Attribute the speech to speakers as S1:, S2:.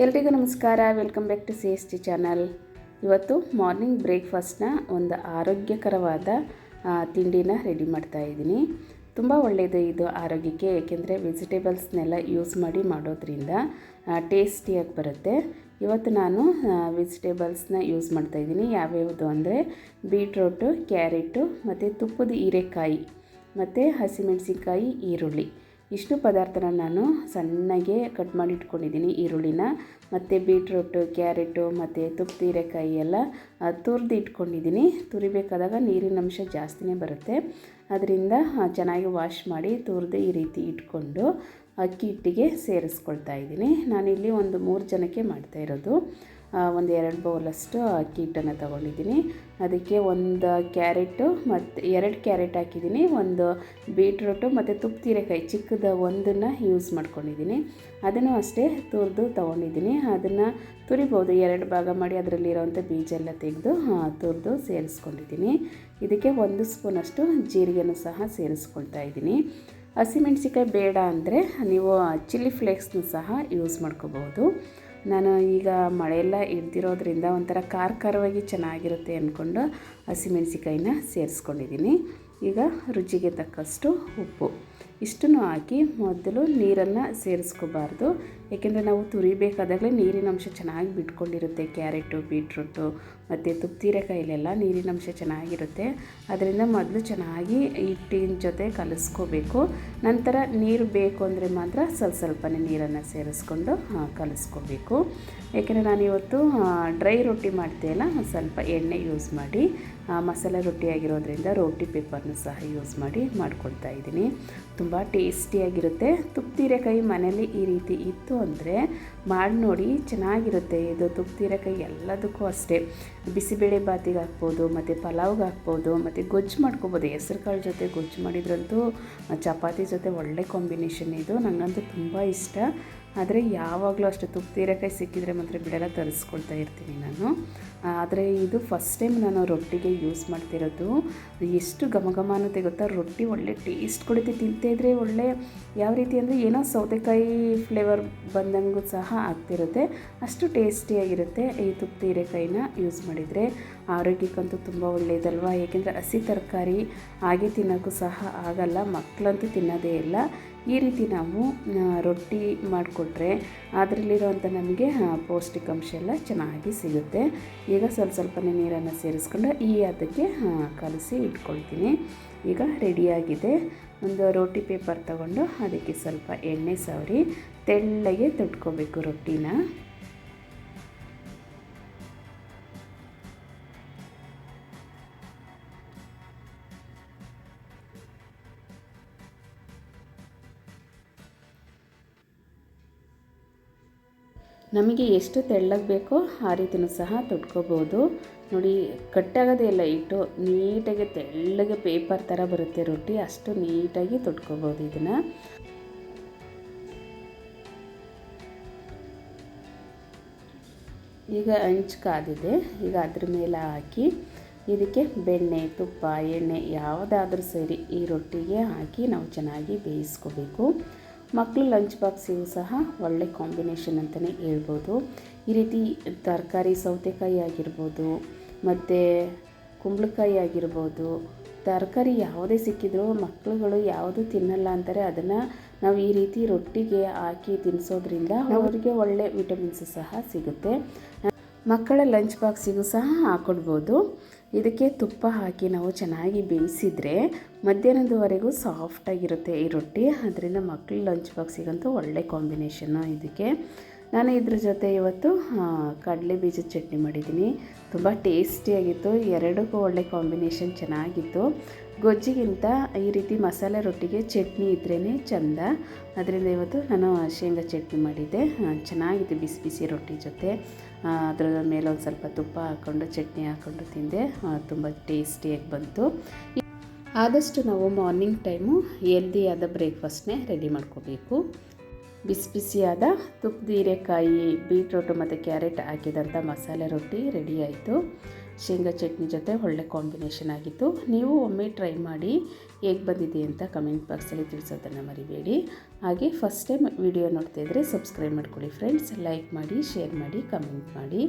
S1: ಎಲ್ರಿಗೂ ನಮಸ್ಕಾರ. Welcome back to C S T channel ಇವತ್ತು ಮಾರ್ನಿಂಗ್ ಬ್ರೇಕ್ಫಾಸ್ಟ್ನ ಒಂದು ಆರೋಗ್ಯಕರವಾದ ತಿಂಡಿನ ರೆಡಿ ಮಾಡ್ತಾ ಇದ್ದೀನಿ. ತುಂಬ ಒಳ್ಳೆಯದು ಇದು ಆರೋಗ್ಯಕ್ಕೆ, ಏಕೆಂದರೆ ವೆಜಿಟೇಬಲ್ಸ್ನೆಲ್ಲ ಯೂಸ್ ಮಾಡಿ ಮಾಡೋದ್ರಿಂದ ಟೇಸ್ಟಿಯಾಗಿ ಬರುತ್ತೆ. ಇವತ್ತು ನಾನು ವೆಜಿಟೇಬಲ್ಸ್ನ ಯೂಸ್ ಮಾಡ್ತಾ ಇದ್ದೀನಿ. ಯಾವ್ಯಾವುದು ಅಂದರೆ ಬೀಟ್ರೋಟು ಕ್ಯಾರೆಟು ಮತ್ತು ತುಪ್ಪದ ಹೀರೆಕಾಯಿ ಮತ್ತು ಹಸಿಮೆಣಸಿನ್ಕಾಯಿ, ಈರುಳ್ಳಿ. ಇಷ್ಟು ಪದಾರ್ಥನ ನಾನು ಸಣ್ಣಗೆ ಕಟ್ ಮಾಡಿ ಇಟ್ಕೊಂಡಿದ್ದೀನಿ, ಈರುಳ್ಳಿನ. ಮತ್ತು ಬೀಟ್ರೂಟು, ಕ್ಯಾರೆಟು, ಮತ್ತು ತುಪ್ಪ, ಹೀರೆಕಾಯಿ ಎಲ್ಲ ತುರಿದು ಇಟ್ಕೊಂಡಿದ್ದೀನಿ. ತುರಿಬೇಕಾದಾಗ ನೀರಿನ ಅಂಶ ಜಾಸ್ತಿನೇ ಬರುತ್ತೆ. ಅದರಿಂದ ಚೆನ್ನಾಗಿ ವಾಶ್ ಮಾಡಿ ತುರಿದು ಈ ರೀತಿ ಇಟ್ಕೊಂಡು ಅಕ್ಕಿ ಹಿಟ್ಟಿಗೆ ಸೇರಿಸ್ಕೊಳ್ತಾ ಇದ್ದೀನಿ. ನಾನಿಲ್ಲಿ ಒಂದು ಮೂರು ಜನಕ್ಕೆ ಮಾಡ್ತಾ ಇರೋದು. ಒಂದು ಎರಡು ಬೌಲಷ್ಟು ಅಕ್ಕಿ ಹಿಟ್ಟನ್ನು ತೊಗೊಂಡಿದ್ದೀನಿ. ಅದಕ್ಕೆ ಒಂದು ಕ್ಯಾರೆಟು ಮತ್ತು ಎರಡು ಕ್ಯಾರೆಟ್ ಹಾಕಿದ್ದೀನಿ. ಒಂದು ಬೀಟ್ರೂಟು ಮತ್ತು ತುಪ್ಪ ಹೀರೆಕಾಯಿ ಚಿಕ್ಕದ ಒಂದನ್ನು ಯೂಸ್ ಮಾಡ್ಕೊಂಡಿದ್ದೀನಿ. ಅದನ್ನು ಅಷ್ಟೇ ತುರಿದು ತೊಗೊಂಡಿದ್ದೀನಿ. ಅದನ್ನು ತುರಿಬೋದು. ಎರಡು ಭಾಗ ಮಾಡಿ ಅದರಲ್ಲಿರೋವಂಥ ಬೀಜ ಎಲ್ಲ ತೆಗೆದು ತುರಿದು ಸೇರಿಸ್ಕೊಂಡಿದ್ದೀನಿ. ಇದಕ್ಕೆ ಒಂದು ಸ್ಪೂನಷ್ಟು ಜೀರಿಗೆನೂ ಸಹ ಸೇರಿಸ್ಕೊಳ್ತಾ ಇದ್ದೀನಿ. ಹಸಿಮೆಣ್ಸಿಕಾಯಿ ಬೇಡ ಅಂದರೆ ನೀವು ಚಿಲ್ಲಿ ಫ್ಲೇಕ್ಸ್ನೂ ಸಹ ಯೂಸ್ ಮಾಡ್ಕೋಬೋದು ನಾನು ಈಗ ಮಳೆಯೆಲ್ಲ ಇಡ್ದಿರೋದ್ರಿಂದ ಒಂಥರ ಖಾರ ಖಾರವಾಗಿ ಚೆನ್ನಾಗಿರುತ್ತೆ ಅಂದ್ಕೊಂಡು ಹಸಿಮೆಣ್ಸಿಕಾಯಿನ ಸೇರಿಸ್ಕೊಂಡಿದ್ದೀನಿ. ಈಗ ರುಚಿಗೆ ತಕ್ಕಷ್ಟು ಉಪ್ಪು. ಇಷ್ಟನ್ನು ಹಾಕಿ ಮೊದಲು ನೀರನ್ನು ಸೇರಿಸ್ಕೋಬಾರ್ದು. ಏಕೆಂದರೆ ನಾವು ತುರಿಬೇಕಾದಾಗಲೇ ನೀರಿನ ಅಂಶ ಚೆನ್ನಾಗಿ ಬಿಟ್ಕೊಂಡಿರುತ್ತೆ, ಕ್ಯಾರೆಟು, ಬೀಟ್ರೂಟು, ಮತ್ತು ತುಪ್ತೀರೆಕಾಯಿಲೆಲ್ಲ ನೀರಿನ ಅಂಶ ಚೆನ್ನಾಗಿರುತ್ತೆ. ಅದರಿಂದ ಮೊದಲು ಚೆನ್ನಾಗಿ ಹಿಟ್ಟಿನ ಜೊತೆ ಕಲಿಸ್ಕೋಬೇಕು. ನಂತರ ನೀರು ಬೇಕು ಅಂದರೆ ಮಾತ್ರ ಸ್ವಲ್ಪ ಸ್ವಲ್ಪನೇ ನೀರನ್ನು ಸೇರಿಸ್ಕೊಂಡು ಕಲಿಸ್ಕೋಬೇಕು. ಏಕೆಂದರೆ ನಾನಿವತ್ತು ಡ್ರೈ ರೊಟ್ಟಿ ಮಾಡ್ತೀಯಲ್ಲ, ಸ್ವಲ್ಪ ಎಣ್ಣೆ ಯೂಸ್ ಮಾಡಿ ಮಸಾಲೆ ರೊಟ್ಟಿ ಆಗಿರೋದ್ರಿಂದ ರೋಟಿ, ಪೇಪರ್ನ ಸಹ ಯೂಸ್ ಮಾಡಿ ಮಾಡ್ಕೊಳ್ತಾ ಇದ್ದೀನಿ. ತುಂಬ ಟೇಸ್ಟಿಯಾಗಿರುತ್ತೆ. ತುಪ್ತೀರೆಕಾಯಿ ಮನೇಲಿ ಈ ರೀತಿ ಇತ್ತು ಅಂದರೆ ಮಾಡಿ ನೋಡಿ ಚೆನ್ನಾಗಿರುತ್ತೆ. ಇದು ತುಪ್ತೀರೆಕಾಯಿ ಎಲ್ಲದಕ್ಕೂ ಅಷ್ಟೇ. ಬಿಸಿಬೇಳೆ ಬಾತಿಗೆ ಹಾಕ್ಬೋದು, ಮತ್ತು ಪಲಾವ್ಗೆ ಹಾಕ್ಬೋದು, ಮತ್ತು ಗೊಜ್ಜು ಮಾಡ್ಕೊಬೋದು. ಹೆಸ್ರು ಕಾಳು ಜೊತೆ ಗೊಜ್ಜು ಮಾಡಿದ್ರಂತೂ ಚಪಾತಿ ಜೊತೆ ಒಳ್ಳೆ ಕಾಂಬಿನೇಷನ್ ಇದು. ನನಗಂತೂ ತುಂಬ ಇಷ್ಟ. ಆದರೆ ಯಾವಾಗಲೂ ಅಷ್ಟು ತುಪ್ತೀರೆಕಾಯಿ ಸಿಕ್ಕಿದರೆ ಮಾತ್ರ ಬಿಡೆಲ್ಲ, ತರಿಸ್ಕೊಳ್ತಾ ಇರ್ತೀನಿ ನಾನು. ಆದರೆ ಇದು ಫಸ್ಟ್ ಟೈಮ್ ನಾನು ರೊಟ್ಟಿಗೆ ಯೂಸ್ ಮಾಡ್ತಿರೋದು. ಎಷ್ಟು ಘಮ ಘಮ ಅನ್ನೋ ಗೊತ್ತಾ? ರೊಟ್ಟಿ ಒಳ್ಳೆ ಟೇಸ್ಟ್ ಕೊಡುತ್ತೆ ತಿಂತಿದ್ರೆ ಒಳ್ಳೆ ಯಾವ ರೀತಿ ಅಂದರೆ ಏನೋ ಸೌತೆಕಾಯಿ ಫ್ಲೇವರ್ ಬಂದಂಗೂ ಸಹ ಆಗ್ತಿರುತ್ತೆ. ಅಷ್ಟು ಟೇಸ್ಟಿಯಾಗಿರುತ್ತೆ ಈ ತುಪ್ಪ, ಹೀರೆಕಾಯಿನ ಯೂಸ್ ಮಾಡಿದರೆ. ಆರೋಗ್ಯಕ್ಕಂತೂ ತುಂಬ ಒಳ್ಳೆಯದಲ್ವಾ ಏಕೆಂದರೆ ಹಸಿ ತರಕಾರಿ ಹಾಗೆ ತಿನ್ನೋಕ್ಕೂ ಸಹ ಆಗಲ್ಲ ಮಕ್ಕಳಂತೂ ತಿನ್ನೋದೇ ಇಲ್ಲ. ಈ ರೀತಿ ನಾವು ರೊಟ್ಟಿ ಮಾಡಿಕೊಟ್ರೆ ಅದರಲ್ಲಿರುವಂಥ ನಮಗೆ ಪೌಷ್ಟಿಕಾಂಶ ಎಲ್ಲ ಚೆನ್ನಾಗಿ ಸಿಗುತ್ತೆ. ಈಗ ಸ್ವಲ್ಪ ಸ್ವಲ್ಪನೇ ನೀರನ್ನು ಸೇರಿಸ್ಕೊಂಡು ಈ ಅದಕ್ಕೆ ಕಲಸಿ ಇಟ್ಕೊಳ್ತೀನಿ. ಈಗ ರೆಡಿಯಾಗಿದೆ ಒಂದು ರೊಟ್ಟಿ ಪೇಪರ್ ತಗೊಂಡು ಅದಕ್ಕೆ ಸ್ವಲ್ಪ ಎಣ್ಣೆ ಸವರಿ, ತೆಳ್ಳಗೆ ತೊಟ್ಕೋಬೇಕು ರೊಟ್ಟಿನ. ನಮಗೆ ಎಷ್ಟು ತೆಳ್ಳಗೆ ಬೇಕೋ ಆ ರೀತಿಯೂ ಸಹ ತೊಟ್ಕೋಬೋದು. ನೋಡಿ, ಕಟ್ಟಾಗೋದೇ ಇಲ್ಲ, ಇಟ್ಟು ನೀಟಾಗಿ ತೆಳ್ಳಗೆ ಪೇಪರ್ ಥರ ಬರುತ್ತೆ ರೊಟ್ಟಿ, ಅಷ್ಟು ನೀಟಾಗಿ ತೊಟ್ಕೋಬೋದು ಇದನ್ನು. ಈಗ ಅಂಚು ಕಾದಿದೆ, ಈಗ ಅದ್ರ ಮೇಲೆ ಹಾಕಿ ಇದಕ್ಕೆ ಬೆಣ್ಣೆ, ತುಪ್ಪ, ಎಣ್ಣೆ ಯಾವುದಾದ್ರೂ ಸರಿ ಈ ರೊಟ್ಟಿಗೆ ಹಾಕಿ ನಾವು ಚೆನ್ನಾಗಿ ಬೇಯಿಸ್ಕೋಬೇಕು. ಮಕ್ಕಳು ಲಂಚ್ ಬಾಕ್ಸಿಗೂ ಸಹ ಒಳ್ಳೆ ಕಾಂಬಿನೇಷನ್ ಅಂತಲೇ ಹೇಳ್ಬೋದು. ಈ ರೀತಿ ತರಕಾರಿ ಸೌತೆಕಾಯಿ ಆಗಿರ್ಬೋದು ಮತ್ತು ಕುಂಬಳಕಾಯಿ ಆಗಿರ್ಬೋದು ತರಕಾರಿ ಯಾವುದೇ ಸಿಕ್ಕಿದ್ರೂ ಮಕ್ಕಳುಗಳು ಯಾವುದು ತಿನ್ನಲ್ಲ ಅಂತಾರೆ. ಅದನ್ನು ನಾವು ಈ ರೀತಿ ರೊಟ್ಟಿಗೆ ಹಾಕಿ ತಿನ್ನಿಸೋದ್ರಿಂದ ಅವರಿಗೆ ಒಳ್ಳೆ ವಿಟಮಿನ್ಸ್ ಸಹ ಸಿಗುತ್ತೆ. ಮಕ್ಕಳ ಲಂಚ್ ಬಾಕ್ಸಿಗೂ ಸಹ ಹಾಕ್ಕೊಡ್ಬೋದು ಇದಕ್ಕೆ ತುಪ್ಪ ಹಾಕಿ ನಾವು ಚೆನ್ನಾಗಿ ಬೇಯಿಸಿದರೆ ಮಧ್ಯಾಹ್ನದವರೆಗೂ ಸಾಫ್ಟಾಗಿರುತ್ತೆ ಈ ರೊಟ್ಟಿ. ಅದರಿಂದ ಮಕ್ಕಳ ಲಂಚ್ ಬಾಕ್ಸಿಗಂತೂ ಒಳ್ಳೆ ಕಾಂಬಿನೇಷನ್ನು ಇದಕ್ಕೆ. ನಾನು ಇದ್ರ ಜೊತೆ ಇವತ್ತು ಕಡಲೆ ಬೀಜದ ಚಟ್ನಿ ಮಾಡಿದ್ದೀನಿ. ತುಂಬ ಟೇಸ್ಟಿಯಾಗಿತ್ತು ಎರಡಕ್ಕೂ ಒಳ್ಳೆ ಕಾಂಬಿನೇಷನ್ ಚೆನ್ನಾಗಿತ್ತು. ಗೊಜ್ಜಿಗಿಂತ ಈ ರೀತಿ ಮಸಾಲೆ ರೊಟ್ಟಿಗೆ ಚಟ್ನಿ ಇದ್ರೇ ಚೆಂದ. ಅದರಿಂದ ಇವತ್ತು ನಾನು ಶೇಂಗಾ ಚಟ್ನಿ ಮಾಡಿದ್ದೆ. ಚೆನ್ನಾಗಿದೆ ಬಿಸಿ ಬಿಸಿ ರೊಟ್ಟಿ ಜೊತೆ. ಅದರ ಮೇಲೆ ಒಂದು ಸ್ವಲ್ಪ ತುಪ್ಪ ಹಾಕ್ಕೊಂಡು ಚಟ್ನಿ ಹಾಕ್ಕೊಂಡು ತಿಂದೆ. ತುಂಬ ಟೇಸ್ಟಿಯಾಗಿ ಬಂತು. ಆದಷ್ಟು ನಾವು ಮಾರ್ನಿಂಗ್ ಟೈಮು ಹೆಲ್ದಿಯಾದ ಬ್ರೇಕ್ಫಾಸ್ಟ್ನೇ ರೆಡಿ ಮಾಡ್ಕೋಬೇಕು. ಬಿಸಿ ಬಿಸಿಯಾದ ತುಪ್ಪದ ಹೀರೆಕಾಯಿ, ಬೀಟ್ರೋಟು ಮತ್ತು ಕ್ಯಾರೆಟ್ ಹಾಕಿದಂಥ ಮಸಾಲೆ ರೊಟ್ಟಿ ರೆಡಿ ಆಯಿತು. ಶೇಂಗಾ ಚಟ್ನಿ ಜೊತೆ ಒಳ್ಳೆ ಕಾಂಬಿನೇಷನ್ ಆಗಿತ್ತು. ನೀವು ಒಮ್ಮೆ ಟ್ರೈ ಮಾಡಿ ಹೇಗೆ ಬಂದಿದೆ ಅಂತ ಕಮೆಂಟ್ ಬಾಕ್ಸಲ್ಲಿ ತಿಳಿಸೋದನ್ನು ಮರಿಬೇಡಿ. ಹಾಗೆ ಫಸ್ಟ್ ಟೈಮ್ ವಿಡಿಯೋ ನೋಡ್ತಾ ಇದ್ದರೆ ಸಬ್ಸ್ಕ್ರೈಬ್ ಮಾಡ್ಕೊಳ್ಳಿ ಫ್ರೆಂಡ್ಸ್ ಲೈಕ್ ಮಾಡಿ ಶೇರ್ ಮಾಡಿ ಕಮೆಂಟ್ ಮಾಡಿ.